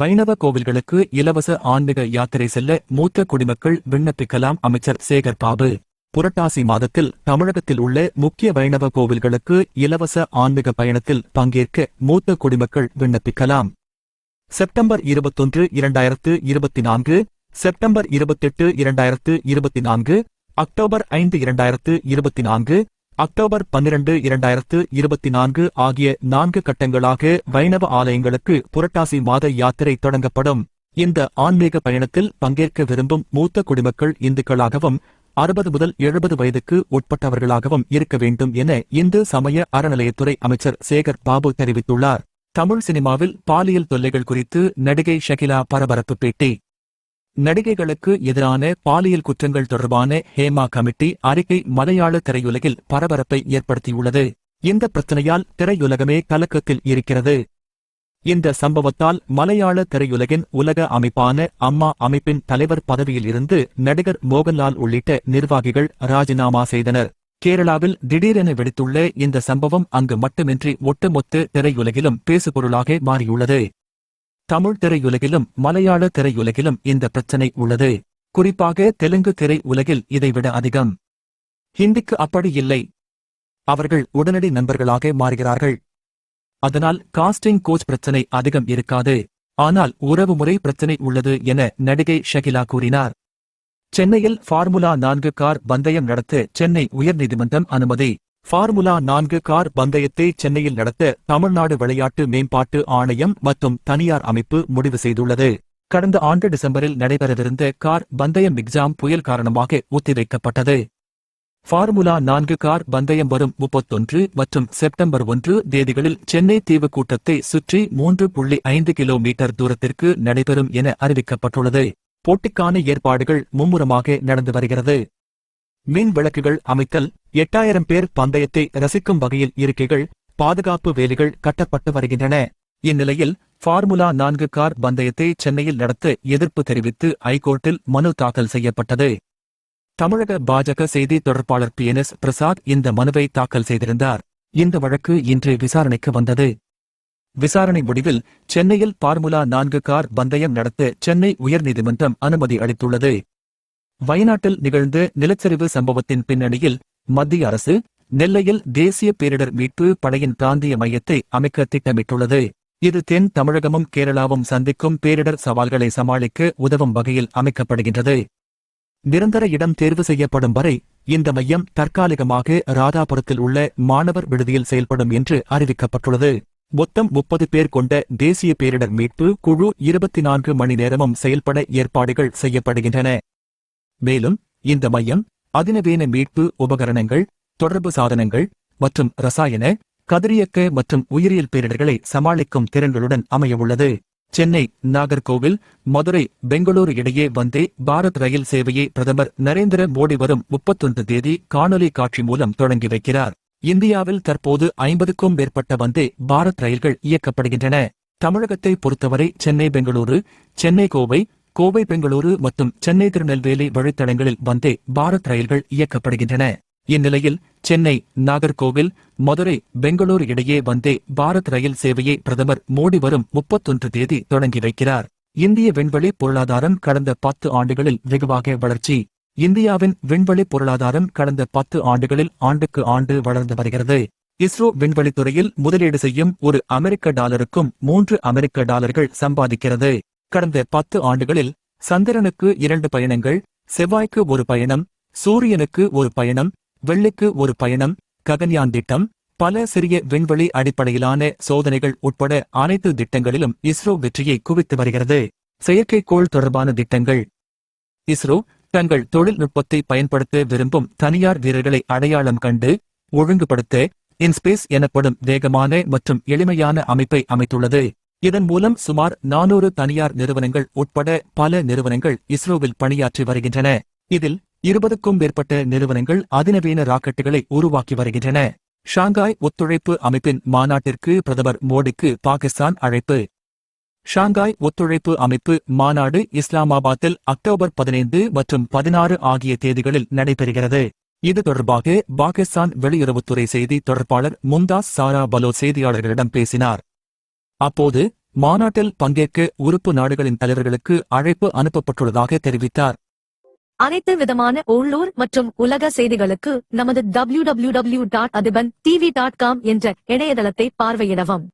வைணவ கோவில்களுக்கு இலவச ஆன்மீக யாத்திரை செல்ல மூத்த குடிமக்கள் விண்ணப்பிக்கலாம் அமைச்சர் சேகர் பாபு. புரட்டாசி மாதத்தில் தமிழகத்தில் உள்ள முக்கிய வைணவ கோவில்களுக்கு இலவச ஆன்மீக பயணத்தில் பங்கேற்க மூத்த குடிமக்கள் விண்ணப்பிக்கலாம். செப்டம்பர் இருபத்தொன்று இரண்டாயிரத்து இருபத்தி நான்கு. செப்டம்பர் இருபத்தெட்டு இரண்டாயிரத்து இருபத்தி நான்கு. அக்டோபர் ஐந்து இரண்டாயிரத்து இருபத்தி நான்கு. அக்டோபர் பன்னிரண்டு இரண்டாயிரத்து இருபத்தி நான்கு ஆகிய நான்கு கட்டங்களாக வைணவ ஆலயங்களுக்கு புரட்டாசி மாத யாத்திரை தொடங்கப்படும். இந்த ஆன்மீக பயணத்தில் பங்கேற்க விரும்பும் மூத்த குடிமக்கள் இந்துக்களாகவும் அறுபது முதல் எழுபது வயதுக்கு உட்பட்டவர்களாகவும் இருக்க வேண்டும் என இந்து சமய அறநிலையத்துறை அமைச்சர் சேகர் பாபு தெரிவித்துள்ளார். தமிழ் சினிமாவில் பாலியல் தொல்லைகள் குறித்து நடிகை ஷகிலா பரபரப்பு பேட்டி. நடிகைகளுக்கு எதிரான பாலியல் குற்றங்கள் தொடர்பான ஹேமா கமிட்டி அறிக்கை மலையாள திரையுலகில் பரபரப்பை ஏற்படுத்தியுள்ளது. இந்த பிரச்சனையால் திரையுலகமே கலக்கத்தில் இருக்கிறது. இந்த சம்பவத்தால் மலையாள திரையுலகின் உலக அமைப்பான அம்மா அமைப்பின் தலைவர் பதவியில் இருந்து நடிகர் மோகன்லால் உள்ளிட்ட நிர்வாகிகள் ராஜினாமா செய்தனர். கேரளாவில் திடீரென வெடித்துள்ள இந்த சம்பவம் அங்கு மட்டுமின்றி ஒட்டுமொத்த திரையுலகிலும் பேசுபொருளாக மாறியுள்ளது. தமிழ் திரையுலகிலும் மலையாள திரையுலகிலும் இந்த பிரச்சனை உள்ளது. குறிப்பாக தெலுங்கு திரை உலகில் இதைவிட அதிகம். ஹிந்திக்கு அப்படி இல்லை. அவர்கள் உடனடி நண்பர்களாக மாறுகிறார்கள். அதனால் காஸ்டிங் கோச் பிரச்சனை அதிகம் இருக்காது. ஆனால் உறவுமுறை பிரச்சனை உள்ளது என நடிகை ஷகிலா கூறினார். சென்னையில் ஃபார்முலா நான்கு கார் பந்தயம் நடத்த சென்னை உயர்நீதிமன்றம் அனுமதி. ஃபார்முலா நான்கு கார் பந்தயத்தை சென்னையில் நடத்த தமிழ்நாடு விளையாட்டு மேம்பாட்டு ஆணையம் மற்றும் தனியார் அமைப்பு முடிவு செய்துள்ளது. கடந்த ஆண்டு டிசம்பரில் நடைபெறவிருந்த கார் பந்தயம் எக்ஸாம் புயல் காரணமாக ஒத்திவைக்கப்பட்டது. ஃபார்முலா நான்கு கார் பந்தயம் வரும் முப்பத்தொன்று மற்றும் செப்டம்பர் ஒன்று தேதிகளில் சென்னை தீவு கூட்டத்தை சுற்றி மூன்று புள்ளி ஐந்து கிலோமீட்டர் தூரத்திற்கு நடைபெறும் என அறிவிக்கப்பட்டுள்ளது. போட்டிக்கான ஏற்பாடுகள் மும்முரமாக நடந்து வருகிறது. மின் விளக்குகள் அமைத்தல் எட்டாயிரம் பேர் பந்தயத்தை ரசிக்கும் வகையில் இருக்கைகள் பாதுகாப்பு வேலிகள் கட்டப்பட்டு வருகின்றன. இந்நிலையில் ஃபார்முலா நான்கு கார் பந்தயத்தை சென்னையில் நடத்த எதிர்ப்பு தெரிவித்து ஐகோர்ட்டில் மனு தாக்கல் செய்யப்பட்டது. தமிழக பாஜக செய்தி தொடர்பாளர் பி. என். எஸ். பிரசாத் இந்த மனுவை தாக்கல் செய்திருந்தார். இந்த வழக்கு இன்று விசாரணைக்கு வந்தது. விசாரணை முடிவில் சென்னையில் பார்முலா நான்கு கார் பந்தயம் நடத்த சென்னை உயர்நீதிமன்றம் அனுமதி அளித்துள்ளது. வயநாட்டில் நிகழ்ந்த நிலச்சரிவு சம்பவத்தின் பின்னணியில் மத்திய அரசு நெல்லையில் தேசிய பேரிடர் மீட்பு படையின் பிராந்திய மையத்தை அமைக்க திட்டமிட்டுள்ளது. இது தென் தமிழகமும் கேரளாவும் சந்திக்கும் பேரிடர் சவால்களை சமாளிக்க உதவும் வகையில் அமைக்கப்படுகின்றது. நிரந்தர இடம் தேர்வு செய்யப்படும் வரை இந்த மையம் தற்காலிகமாக ராதாபுரத்தில் உள்ள மாணவர் விடுதியில் செயல்படும் என்று அறிவிக்கப்பட்டுள்ளது. மொத்தம் முப்பது பேர் கொண்ட தேசிய பேரிடர் மீட்பு குழு இருபத்தி நான்கு மணி நேரமும் செயல்பட ஏற்பாடுகள் செய்யப்படுகின்றன. மேலும் இந்த மையம் அதிநவீன மீட்பு உபகரணங்கள் தொடர்பு சாதனங்கள் மற்றும் ரசாயன கதிரியக்க மற்றும் உயிரியல் பேரிடர்களை சமாளிக்கும் திறன்களுடன் அமையவுள்ளது சென்னை நாகர்கோவில் மதுரை பெங்களூரு இடையே வந்தே பாரத் ரயில் சேவையை பிரதமர் நரேந்திர மோடி வரும் முப்பத்தொன்று தேதி காணொலி காட்சி மூலம் தொடங்கி வைக்கிறார். இந்தியாவில் தற்போது ஐம்பதுக்கும் மேற்பட்ட வந்தே பாரத் ரயில்கள் இயக்கப்படுகின்றன. தமிழகத்தை பொறுத்தவரை சென்னை பெங்களூரு சென்னை கோவை கோவை பெங்களூரு மற்றும் சென்னை திருநெல்வேலி வழித்தடங்களில் வந்தே பாரத் ரயில்கள் இயக்கப்படுகின்றன. இந்நிலையில் சென்னை நாகர்கோவில் மதுரை பெங்களூரு இடையே வந்தே பாரத் ரயில் சேவையை பிரதமர் மோடி வரும் முப்பத்தொன்று தேதி தொடங்கி வைக்கிறார். இந்திய விண்வெளி பொருளாதாரம் கடந்த பத்து ஆண்டுகளில் வெகுவாக வளர்ச்சி. இந்தியாவின் விண்வெளி பொருளாதாரம் கடந்த பத்து ஆண்டுகளில் ஆண்டுக்கு ஆண்டு வளர்ந்து வருகிறது. இஸ்ரோ விண்வெளித்துறையில் முதலீடு செய்யும் ஒரு அமெரிக்க டாலருக்கும் மூன்று அமெரிக்க டாலர்கள் சம்பாதிக்கிறது. கடந்த பத்து ஆண்டுகளில் சந்திரனுக்கு இரண்டு பயணங்கள் செவ்வாய்க்கு ஒரு பயணம் சூரியனுக்கு ஒரு பயணம் வெள்ளிக்கு ஒரு பயணம் ககன்யான் திட்டம் பல சிறிய விண்வெளி அடிப்படையிலான சோதனைகள் உட்பட அனைத்து திட்டங்களிலும் இஸ்ரோ வெற்றியை குவித்து வருகிறது. செயற்கைக்கோள் தொடர்பான திட்டங்கள். இஸ்ரோ தங்கள் தொழில்நுட்பத்தை பயன்படுத்த விரும்பும் தனியார் வீரர்களை அடையாளம் கண்டு ஒழுங்குபடுத்த இன்ஸ்பேஸ் எனப்படும் வேகமான மற்றும் எளிமையான அமைப்பை அமைத்துள்ளது. இதன் மூலம் சுமார் நானூறு தனியார் நிறுவனங்கள் உட்பட பல நிறுவனங்கள் இஸ்ரோவில் பணியாற்றி வருகின்றன. இதில் இருபதுக்கும் மேற்பட்ட நிறுவனங்கள் அதிநவீன ராக்கெட்டுகளை உருவாக்கி வருகின்றன. ஷாங்காய் ஒத்துழைப்பு அமைப்பின் மாநாட்டிற்கு பிரதமர் மோடிக்கு பாகிஸ்தான் அழைப்பு. ஷாங்காய் ஒத்துழைப்பு அமைப்பு மாநாடு இஸ்லாமாபாத்தில் அக்டோபர் பதினைந்து மற்றும் பதினாறு ஆகிய தேதிகளில் நடைபெறுகிறது. இது தொடர்பாக பாகிஸ்தான் வெளியுறவுத்துறை செய்தி தொடர்பாளர் மும்தாஸ் சாரா பலோ செய்தியாளர்களிடம் பேசினார். அப்போது மாநாட்டில் பங்கேற்க உறுப்பு நாடுகளின் தலைவர்களுக்கு அழைப்பு அனுப்பப்பட்டுள்ளதாக தெரிவித்தார். அனைத்து விதமான உள்ளூர் மற்றும் உலக செய்திகளுக்கு நமது W W W dot Athiban TV dot com என்ற இணையதளத்தை பார்வையிடவும்.